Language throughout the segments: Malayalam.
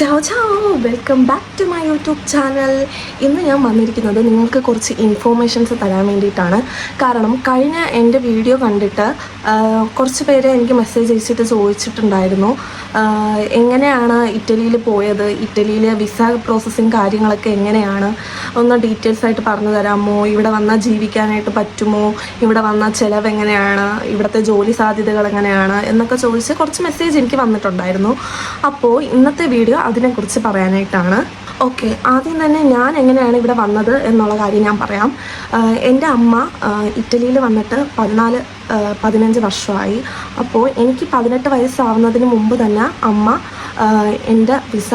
瞧瞧 welcome back to my YouTube channel. ഇന്ന് ഞാൻ വന്നിരിക്കുന്നത് നിങ്ങൾക്ക് കുറച്ച് ഇൻഫോർമേഷൻസ് തരാൻ വേണ്ടിയിട്ടാണ്. കാരണം കഴിഞ്ഞ എന്റെ വീഡിയോ കണ്ടിട്ട് കുറച്ച് പേര് എനിക്ക് മെസ്സേജ് അയച്ചിട്ട് ചോദിച്ചിട്ടുണ്ടായിരുന്നു. എങ്ങനെയാണ് ഇറ്റലിയിൽ പോയത്? ഇറ്റലിയിൽ വിസ പ്രോസസ്സിങ് കാര്യങ്ങളൊക്കെ എങ്ങനെയാണ്? ഒന്ന് ഡീറ്റെയിൽസ് ആയിട്ട് പറഞ്ഞു തരാമോ? ഇവിടെ വന്നാൽ ജീവിക്കാനായിട്ട് പറ്റുമോ? ഇവിടെ വന്നാൽ ചിലവ് എങ്ങനെയാണ്? ഇവിടുത്തെ ജോലി സാധ്യതകൾ എങ്ങനെയാണ്? എന്നൊക്കെ ചോദിച്ച് കുറച്ച് മെസ്സേജ് എനിക്ക് വന്നിട്ടുണ്ടായിരുന്നു. അപ്പോൾ ഇന്നത്തെ വീഡിയോ അതിനെക്കുറിച്ച് പറയാനായിട്ടാണ്. ഓക്കെ ആദ്യം തന്നെ ഞാൻ എങ്ങനെയാണ് ഇവിടെ വന്നത് എന്നുള്ള കാര്യം ഞാൻ പറയാം. എന്റെ അമ്മ ഇറ്റലിയിൽ വന്നിട്ട് പതിനാല് പതിനഞ്ച് വർഷമായി. അപ്പോൾ എനിക്ക് പതിനെട്ട് വയസ്സാവുന്നതിന് മുമ്പ് തന്നെ അമ്മ എന്റെ visa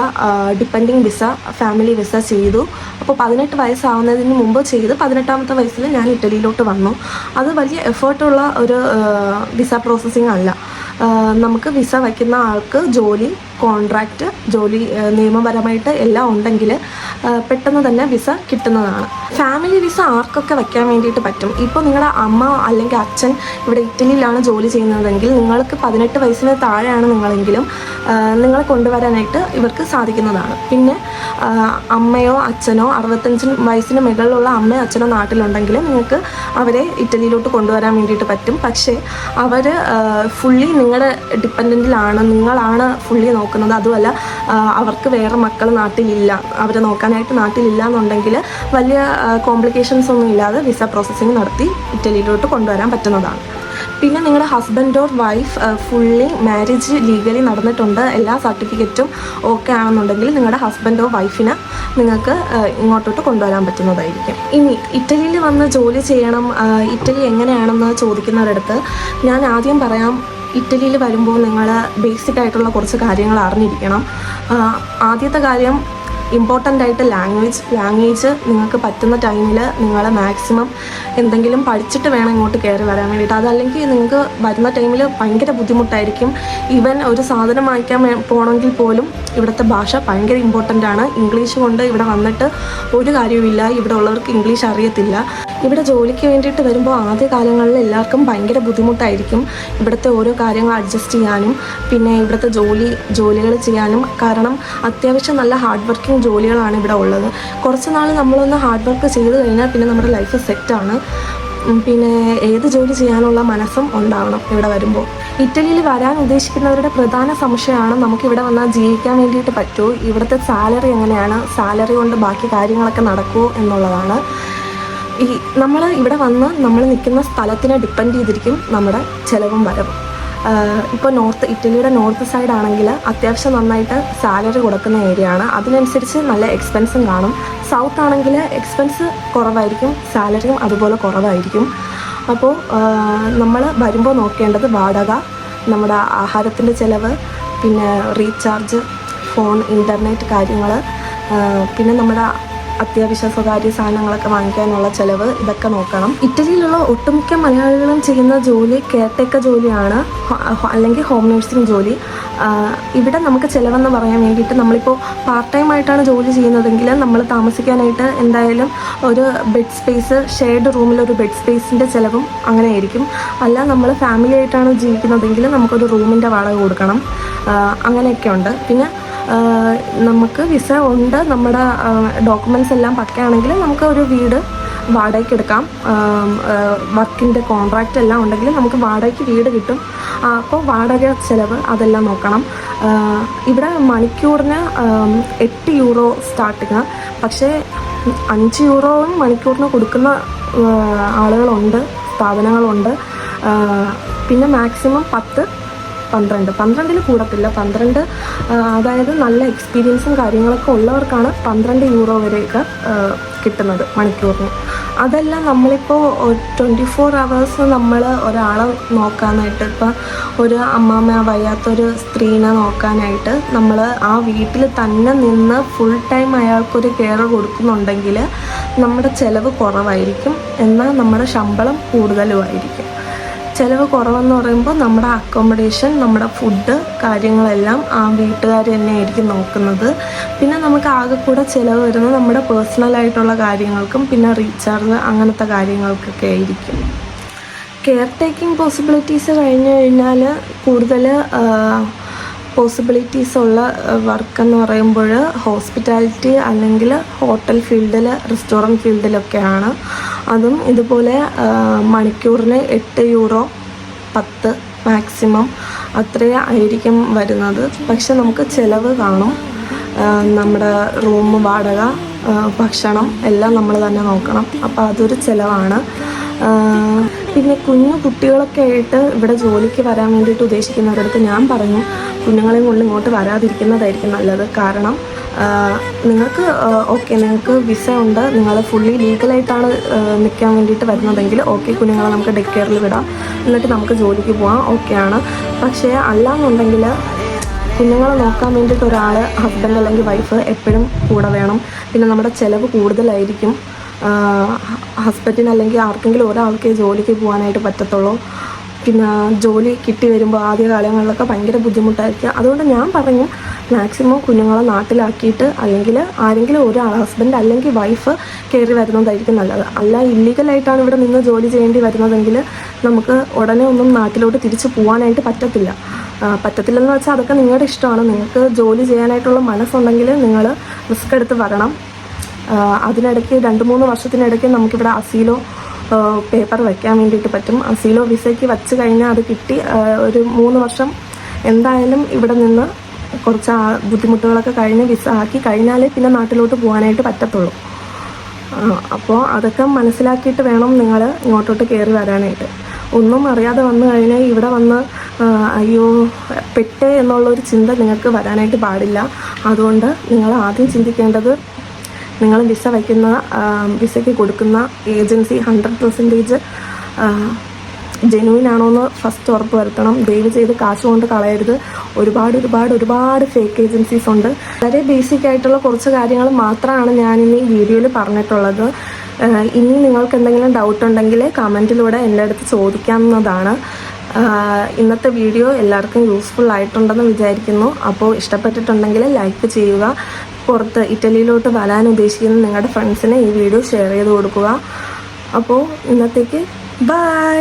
depending visa family visa ചെയ്തു. അപ്പോൾ പതിനെട്ട് വയസ്സാവുന്നതിന് മുമ്പ് ചെയ്ത് പതിനെട്ടാമത്തെ വയസ്സിൽ ഞാൻ ഇറ്റലിയിലോട്ട് വന്നു. അത് വലിയ എഫേർട്ടുള്ള ഒരു വിസ പ്രോസസ്സിങ് അല്ല. നമുക്ക് വിസ വയ്ക്കുന്ന ആൾക്ക് ജോലി കോൺട്രാക്റ്റ് ജോലി നിയമപരമായിട്ട് എല്ലാം ഉണ്ടെങ്കിൽ പെട്ടെന്ന് തന്നെ വിസ കിട്ടുന്നതാണ്. ഫാമിലി വിസ ആർക്കൊക്കെ വയ്ക്കാൻ വേണ്ടിയിട്ട് പറ്റും? ഇപ്പോൾ നിങ്ങളുടെ അമ്മ അല്ലെങ്കിൽ അച്ഛൻ ഇവിടെ ഇറ്റലിയിലാണ് ജോലി ചെയ്യുന്നതെങ്കിൽ നിങ്ങൾക്ക് പതിനെട്ട് വയസ്സിന് താഴെയാണ് നിങ്ങളെങ്കിലും നിങ്ങളെ കൊണ്ടുവരാനായിട്ട് ഇവർക്ക് സാധിക്കുന്നതാണ്. പിന്നെ അമ്മയോ അച്ഛനോ അറുപത്തഞ്ച് വയസ്സിന് മുകളിലുള്ള അമ്മയോ അച്ഛനോ നാട്ടിലുണ്ടെങ്കിൽ നിങ്ങൾക്ക് അവരെ ഇറ്റലിയിലോട്ട് കൊണ്ടുവരാൻ വേണ്ടിയിട്ട് പറ്റും. പക്ഷേ അവർ ഫുള്ളി നിങ്ങളുടെ ഡിപ്പെൻഡന്റിലാണ് നിങ്ങളാണ് ഫുള്ളി നോക്കുന്നത്. അതുമല്ല അവർക്ക് വേറെ മക്കൾ നാട്ടിലില്ല. അവരെ നോക്കാനായിട്ട് നാട്ടിലില്ല എന്നുണ്ടെങ്കിൽ വലിയ കോംപ്ലിക്കേഷൻസ് ഒന്നും ഇല്ലാതെ വിസ പ്രോസസ്സിങ് നടത്തി ഇറ്റലിയിലോട്ട് കൊണ്ടുവരാൻ പറ്റുന്നതാണ്. പിന്നെ നിങ്ങളുടെ husband or wife fully marriage legally നടന്നിട്ടുണ്ട്. എല്ലാ സർട്ടിഫിക്കറ്റും ഓക്കെ ആണെന്നുണ്ടെങ്കിൽ നിങ്ങളുടെ ഹസ്ബൻഡ് ഓർ വൈഫിനെ നിങ്ങൾക്ക് ഇങ്ങോട്ടോട്ട് കൊണ്ടുവരാൻ പറ്റുന്നതായിരിക്കും. ഇനി ഇറ്റലിയിൽ വന്ന് ജോലി ചെയ്യണം ഇറ്റലി എങ്ങനെയാണെന്ന് ചോദിക്കുന്നവരടുത്ത് ഞാൻ ആദ്യം പറയാം. ഇറ്റലിയിൽ വരുമ്പോൾ നിങ്ങൾ ബേസിക് ആയിട്ടുള്ള കുറച്ച് കാര്യങ്ങൾ അറിഞ്ഞിരിക്കണം. ആദ്യത്തെ കാര്യം ഇമ്പോർട്ടന്റ് ആയിട്ട് ലാംഗ്വേജ് ലാംഗ്വേജ് നിങ്ങൾക്ക് പറ്റുന്ന ടൈമിൽ നിങ്ങൾ മാക്സിമം എന്തെങ്കിലും പഠിച്ചിട്ട് വേണം ഇങ്ങോട്ട് കയറി വരാൻ വേണ്ടിയിട്ട്. അതല്ലെങ്കിൽ നിങ്ങൾക്ക് വരുന്ന ടൈമിൽ ഭയങ്കര ബുദ്ധിമുട്ടായിരിക്കും. ഈവൻ ഒരു സാധനം വാങ്ങിക്കാൻ പോകണമെങ്കിൽ പോലും ഇവിടുത്തെ ഭാഷ ഭയങ്കര ഇമ്പോർട്ടന്റ് ആണ്. ഇംഗ്ലീഷ് കൊണ്ട് ഇവിടെ വന്നിട്ട് ഒരു കാര്യവുമില്ല. ഇവിടെ ഉള്ളവർക്ക് ഇംഗ്ലീഷ് അറിയത്തില്ല. ഇവിടെ ജോലിക്ക് വേണ്ടിയിട്ട് വരുമ്പോൾ ആദ്യ കാലങ്ങളിൽ എല്ലാവർക്കും ഭയങ്കര ബുദ്ധിമുട്ടായിരിക്കും. ഇവിടുത്തെ ഓരോ കാര്യങ്ങൾ അഡ്ജസ്റ്റ് ചെയ്യാനും പിന്നെ ഇവിടുത്തെ ജോലി ജോലികൾ ചെയ്യാനും. കാരണം അത്യാവശ്യം നല്ല ഹാർഡ് വർക്കിംഗ് ജോലികളാണ് ഇവിടെ ഉള്ളത്. കുറച്ച് നാൾ നമ്മളൊന്ന് ഹാർഡ് വർക്ക് ചെയ്ത് കഴിഞ്ഞാൽ പിന്നെ നമ്മുടെ ലൈഫ് സെറ്റാണ് പിന്നെ ഏത് ജോലി ചെയ്യാനുള്ള മനസ്സും ഉണ്ടാവണം ഇവിടെ വരുമ്പോൾ ഇറ്റലിയിൽ വരാൻ ഉദ്ദേശിക്കുന്നവരുടെ പ്രധാന സംശയമാണ് നമുക്ക് ഇവിടെ വന്നാൽ ജീവിക്കാൻ വേണ്ടിയിട്ട് പറ്റുമോ ഇവിടുത്തെ സാലറി എങ്ങനെയാണ്? സാലറി കൊണ്ട് ബാക്കി കാര്യങ്ങളൊക്കെ നടക്കുമോ എന്നുള്ളതാണ്. ഈ നമ്മൾ ഇവിടെ വന്ന് നമ്മൾ നിൽക്കുന്ന സ്ഥലത്തിനെ ഡിപ്പെൻഡ് ചെയ്തിരിക്കും നമ്മുടെ ചിലവും വരവും. ഇപ്പോൾ നോർത്ത് ഇറ്റലിയുടെ നോർത്ത് സൈഡ് ആണെങ്കിൽ അത്യാവശ്യം നന്നായിട്ട് സാലറി കൊടുക്കുന്ന ഏരിയ ആണ്. അതിനനുസരിച്ച് നല്ല എക്സ്പെൻസും കാണും. സൗത്ത് ആണെങ്കിൽ എക്സ്പെൻസ് കുറവായിരിക്കും സാലറിയും അതുപോലെ കുറവായിരിക്കും. അപ്പോൾ നമ്മൾ വരുമ്പോൾ നോക്കേണ്ടത് വാടക നമ്മുടെ ആഹാരത്തിന്റെ ചിലവ് പിന്നെ റീചാർജ് ഫോൺ ഇന്റർനെറ്റ് കാര്യങ്ങൾ പിന്നെ നമ്മുടെ അത്യാവശ്യ സ്വകാര്യ സാധനങ്ങളൊക്കെ വാങ്ങിക്കാനുള്ള ചിലവ് ഇതൊക്കെ നോക്കണം. ഇറ്റലിയിലുള്ള ഒട്ടുമിക്ക മലയാളികളും ചെയ്യുന്ന ജോലി കെയർടേക്കർ ജോലിയാണ്. അല്ലെങ്കിൽ ഹോം നഴ്സിംഗ് ജോലി. ഇവിടെ നമുക്ക് ചിലവെന്ന് പറയാൻ വേണ്ടിയിട്ട് നമ്മളിപ്പോൾ പാർട്ട് ടൈം ആയിട്ടാണ് ജോലി ചെയ്യുന്നതെങ്കിൽ നമ്മൾ താമസിക്കാനായിട്ട് എന്തായാലും ഒരു ബെഡ് സ്പേസ് ഷെയർഡ് റൂമിൽ ഒരു ബെഡ് സ്പേസിന്റെ ചിലവും അങ്ങനെ ആയിരിക്കും. അല്ല നമ്മൾ ഫാമിലി ആയിട്ടാണ് ജീവിക്കുന്നതെങ്കിൽ നമുക്കൊരു റൂമിന്റെ വാടക കൊടുക്കണം. അങ്ങനെയൊക്കെ ഉണ്ട്. പിന്നെ നമുക്ക് വിസ ഉണ്ട്. നമ്മുടെ ഡോക്യുമെന്റ്സ് എല്ലാം പക്കയാണെങ്കിൽ നമുക്ക് ഒരു വീട് വാടകയ്ക്ക് എടുക്കാം. വർക്കിന്റെ കോൺട്രാക്റ്റ് എല്ലാം ഉണ്ടെങ്കിൽ നമുക്ക് വാടകയ്ക്ക് വീട് കിട്ടും. അപ്പോൾ വാടക ചിലവ് അതെല്ലാം നോക്കണം. ഇവിടെ മണിക്കൂറിന് എട്ട് യൂറോ സ്റ്റാർട്ടിങ് പക്ഷേ അഞ്ച് യൂറോയും മണിക്കൂറിന് കൊടുക്കുന്ന ആളുകളുണ്ട് സ്ഥാപനങ്ങളുണ്ട്. പിന്നെ മാക്സിമം പത്ത് പന്ത്രണ്ട്. പന്ത്രണ്ടിൽ കൂടത്തില്ല. പന്ത്രണ്ട് അതായത് നല്ല എക്സ്പീരിയൻസും കാര്യങ്ങളൊക്കെ ഉള്ളവർക്കാണ് പന്ത്രണ്ട് യൂറോ വരെയൊക്കെ കിട്ടുന്നത് മണിക്കൂറിന്. അതെല്ലാം നമ്മളിപ്പോൾ ട്വന്റി ഫോർ അവേഴ്സ് നമ്മൾ ഒരാളെ നോക്കാനായിട്ട് ഇപ്പം ഒരു അമ്മാമ്മ വയ്യാത്തൊരു സ്ത്രീനെ നോക്കാനായിട്ട് നമ്മൾ ആ വീട്ടിൽ തന്നെ നിന്ന് ഫുൾ ടൈം അയാൾക്കൊരു കെയർ കൊടുക്കുന്നുണ്ടെങ്കിൽ നമ്മുടെ ചിലവ് കുറവായിരിക്കും. എന്നാൽ നമ്മുടെ ശമ്പളം കൂടുതലുമായിരിക്കും. ചിലവ് കുറവെന്ന് പറയുമ്പോൾ നമ്മുടെ അക്കോമഡേഷൻ നമ്മുടെ ഫുഡ് കാര്യങ്ങളെല്ലാം ആ വീട്ടുകാർ തന്നെയായിരിക്കും നോക്കുന്നത്. പിന്നെ നമുക്ക് ആകെ കൂടെ ചിലവ് വരുന്നത് നമ്മുടെ പേഴ്സണലായിട്ടുള്ള കാര്യങ്ങൾക്കും പിന്നെ റീചാർജ് അങ്ങനത്തെ കാര്യങ്ങൾക്കൊക്കെ ആയിരിക്കും. കെയർ ടേക്കിംഗ് പോസിബിലിറ്റീസ് കഴിഞ്ഞു കഴിഞ്ഞാൽ കൂടുതൽ പോസിബിലിറ്റീസ് ഉള്ള വർക്ക് എന്ന് പറയുമ്പോൾ ഹോസ്പിറ്റാലിറ്റി അല്ലെങ്കിൽ ഹോട്ടൽ ഫീൽഡിൽ റെസ്റ്റോറന്റ് ഫീൽഡിലൊക്കെയാണ് അതും ഇതുപോലെ മണിക്കൂറിന് എട്ട് യൂറോ പത്ത് മാക്സിമം അത്രേ ആയിരിക്കും വരുന്നത്. പക്ഷെ നമുക്ക് ചിലവ് കാണും. നമ്മുടെ റൂം വാടക ഭക്ഷണം എല്ലാം നമ്മൾ തന്നെ നോക്കണം. അപ്പോൾ അതൊരു ചിലവാണ്. പിന്നെ കുഞ്ഞു കുട്ടികളൊക്കെ ആയിട്ട് ഇവിടെ ജോലിക്ക് വരാൻ വേണ്ടിയിട്ട് ഉദ്ദേശിക്കുന്നവരടുത്ത് ഞാൻ പറഞ്ഞു കുഞ്ഞുങ്ങളെയും കൊണ്ട് ഇങ്ങോട്ട് വരാതിരിക്കുന്നതായിരിക്കും നല്ലത്. കാരണം നിങ്ങൾക്ക് ഓക്കെ നിങ്ങൾക്ക് വിസ ഉണ്ട്. നിങ്ങൾ ഫുള്ളി ലീഗലായിട്ടാണ് നിൽക്കാൻ വേണ്ടിയിട്ട് വരുന്നതെങ്കിൽ ഓക്കെ കുഞ്ഞുങ്ങളെ നമുക്ക് ഡേ കെയറിൽ വിടാം. എന്നിട്ട് നമുക്ക് ജോലിക്ക് പോകാം ഓക്കെയാണ് പക്ഷേ അല്ലാന്നുണ്ടെങ്കിൽ കുഞ്ഞുങ്ങളെ നോക്കാൻ വേണ്ടിയിട്ട് ഒരാൾ ഹസ്ബൻഡ് അല്ലെങ്കിൽ വൈഫ് എപ്പോഴും കൂടെ വേണം. പിന്നെ നമ്മുടെ ചിലവ് കൂടുതലായിരിക്കും. ഹസ്ബൻഡിന് അല്ലെങ്കിൽ ആർക്കെങ്കിലും ഒരാൾക്ക് ജോലിക്ക് പോകാനായിട്ട് പറ്റത്തുള്ളൂ. പിന്നെ ജോലി കിട്ടി വരുമ്പോൾ ആദ്യ കാലങ്ങളിലൊക്കെ ഭയങ്കര ബുദ്ധിമുട്ടായിരിക്കും. അതുകൊണ്ട് ഞാൻ പറഞ്ഞു മാക്സിമം കുഞ്ഞുങ്ങളെ നാട്ടിലാക്കിയിട്ട് അല്ലെങ്കിൽ ആരെങ്കിലും ഒരാൾ ഹസ്ബൻഡ് അല്ലെങ്കിൽ വൈഫ് കയറി വരുന്നതായിരിക്കും നല്ലത്. അല്ല ഇല്ലീഗലായിട്ടാണ് ഇവിടെ നിന്ന് ജോലി ചെയ്യേണ്ടി വരുന്നതെങ്കിൽ നമുക്ക് ഉടനെ ഒന്നും നാട്ടിലോട്ട് തിരിച്ചു പോകാനായിട്ട് പറ്റത്തില്ല. പറ്റത്തില്ലെന്ന് വെച്ചാൽ അതൊക്കെ നിങ്ങളുടെ ഇഷ്ടമാണ്. നിങ്ങൾക്ക് ജോലി ചെയ്യാനായിട്ടുള്ള മനസ്സുണ്ടെങ്കിൽ നിങ്ങൾ റിസ്ക് എടുത്ത് വരണം. അതിനിടയ്ക്ക് രണ്ട് മൂന്ന് വർഷത്തിനിടയ്ക്ക് നമുക്കിവിടെ അസീലോ പേപ്പർ വയ്ക്കാൻ വേണ്ടിയിട്ട് പറ്റും. അസീലോ വിസയ്ക്ക് വച്ച് കഴിഞ്ഞാൽ അത് കിട്ടി. ഒരു മൂന്ന് വർഷം എന്തായാലും ഇവിടെ നിന്ന് കുറച്ച് ബുദ്ധിമുട്ടുകളൊക്കെ കഴിഞ്ഞ് വിസ ആക്കി കഴിഞ്ഞാലേ പിന്നെ നാട്ടിലോട്ട് പോകാനായിട്ട് പറ്റത്തുള്ളൂ. അപ്പോൾ അതൊക്കെ മനസ്സിലാക്കിയിട്ട് വേണം നിങ്ങൾ ഇങ്ങോട്ടോട്ട് കയറി വരാനായിട്ട്. ഒന്നും അറിയാതെ വന്നു കഴിഞ്ഞാൽ ഇവിടെ വന്ന് അയ്യോ പെട്ടേ എന്നുള്ളൊരു ചിന്ത നിങ്ങൾക്ക് വരാനായിട്ട് പാടില്ല. അതുകൊണ്ട് നിങ്ങൾ ആദ്യം ചിന്തിക്കേണ്ടത് നിങ്ങൾ വിസ വയ്ക്കുന്ന വിസയ്ക്ക് കൊടുക്കുന്ന ഏജൻസി ഹൺഡ്രഡ് പെർസെന്റേജ് ജെനുവിൻ ആണോ എന്ന് ഫസ്റ്റ് ഉറപ്പ് വരുത്തണം. ദയവ് ചെയ്ത് കാശ് കൊണ്ട് കളയരുത്. ഒരുപാട് ഒരുപാട് ഒരുപാട് ഫേക്ക് ഏജൻസീസ് ഉണ്ട്. വളരെ ബേസിക് ആയിട്ടുള്ള കുറച്ച് കാര്യങ്ങൾ മാത്രമാണ് ഞാൻ ഈ വീഡിയോയിൽ പറഞ്ഞിട്ടുള്ളത്. ഇനി നിങ്ങൾക്ക് എന്തെങ്കിലും ഡൗട്ട് ഉണ്ടെങ്കിൽ കമന്റിലൂടെ എന്റെ അടുത്ത് ചോദിക്കാവുന്നതാണ്. ഇന്നത്തെ വീഡിയോ എല്ലാവർക്കും യൂസ്ഫുൾ ആയിട്ടുണ്ടെന്ന് വിചാരിക്കുന്നു. അപ്പോൾ ഇഷ്ടപ്പെട്ടിട്ടുണ്ടെങ്കിൽ ലൈക്ക് ചെയ്യുക. പുറത്ത് ഇറ്റലിയിലോട്ട് വരാൻ ഉദ്ദേശിക്കുന്ന നിങ്ങളുടെ ഫ്രണ്ട്സിന് ഈ വീഡിയോ ഷെയർ ചെയ്ത് കൊടുക്കുക. അപ്പോൾ ഇന്നത്തേക്ക് ബൈ